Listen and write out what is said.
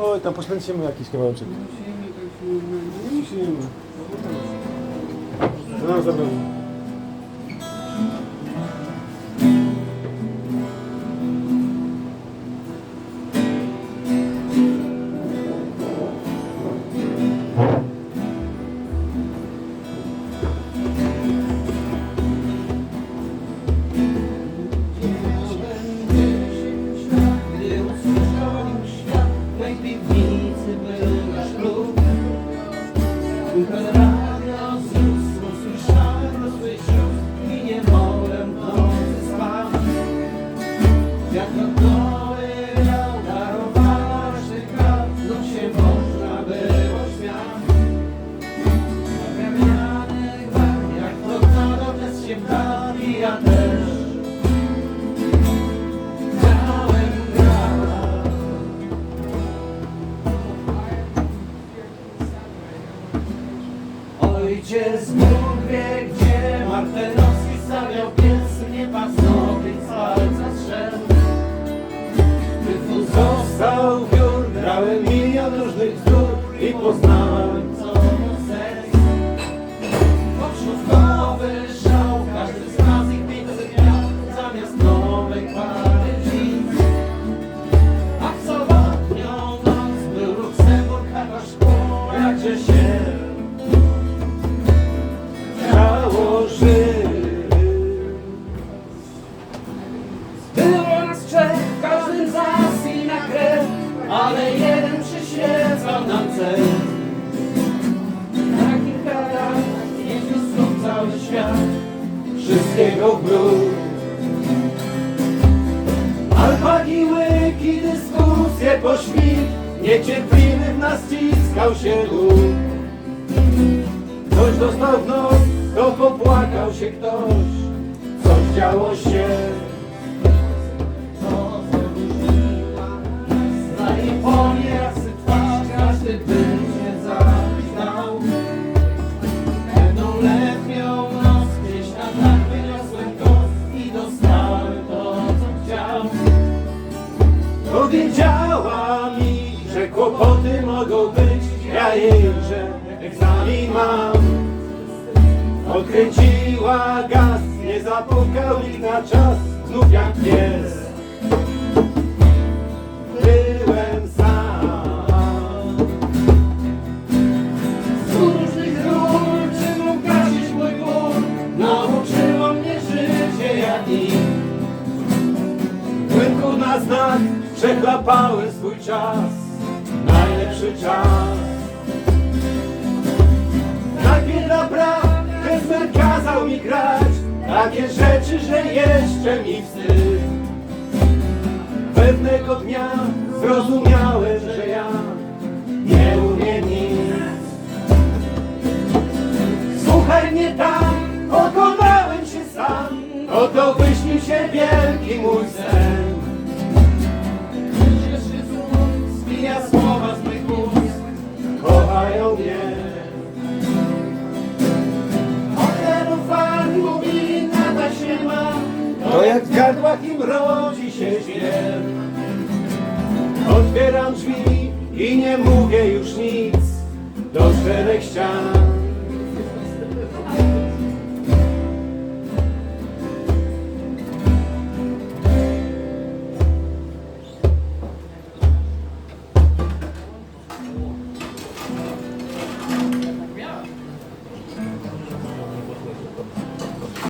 Oj, tam poświęcimy jakiś kawałeczek. Nie musimy. To nam zabroni. Gdy Віце наш кров. Ojciec Bóg wie gdzie Martenowski stawiał pies Mnie pasnokieć z palca strzedł Tyfus został wiór Grałem milion różnych bzdur I poznałem co to sens. Poczówkowy szał Każdy z nas ich piękny miał Zamiast nowej pary jeans a w sobotnią noc był Luksemburg, a szkło, jakże się trzech, każdy z nas i na krew, ale jeden przyświecał nam cel. Na kilka lat niech znów cały świat, wszystkiego brud. Alpaki, łyki, dyskusje, pośpich Niecierpliwy w nas ściskał się duch Ktoś dostał w nos, to popłakał się ktoś Coś działo się Powiedziała mi, że kłopoty mogą być Ja jej, że egzamin mam. Odkręciła gaz Nie zapukał nikt na czas Znów jak pies znak przechlapałem swój czas Najlepszy czas. Najpierw naprawdę zmer kazał mi grać Takie rzeczy, że jeszcze mi wstyd. Pewnego dnia zrozumiałem, że ja nie umiem nic. Słuchaj mnie tam, pokonałem gardłach im rodzi się śpiew Otwieram drzwi i nie mówię już nic. Do czterech ścian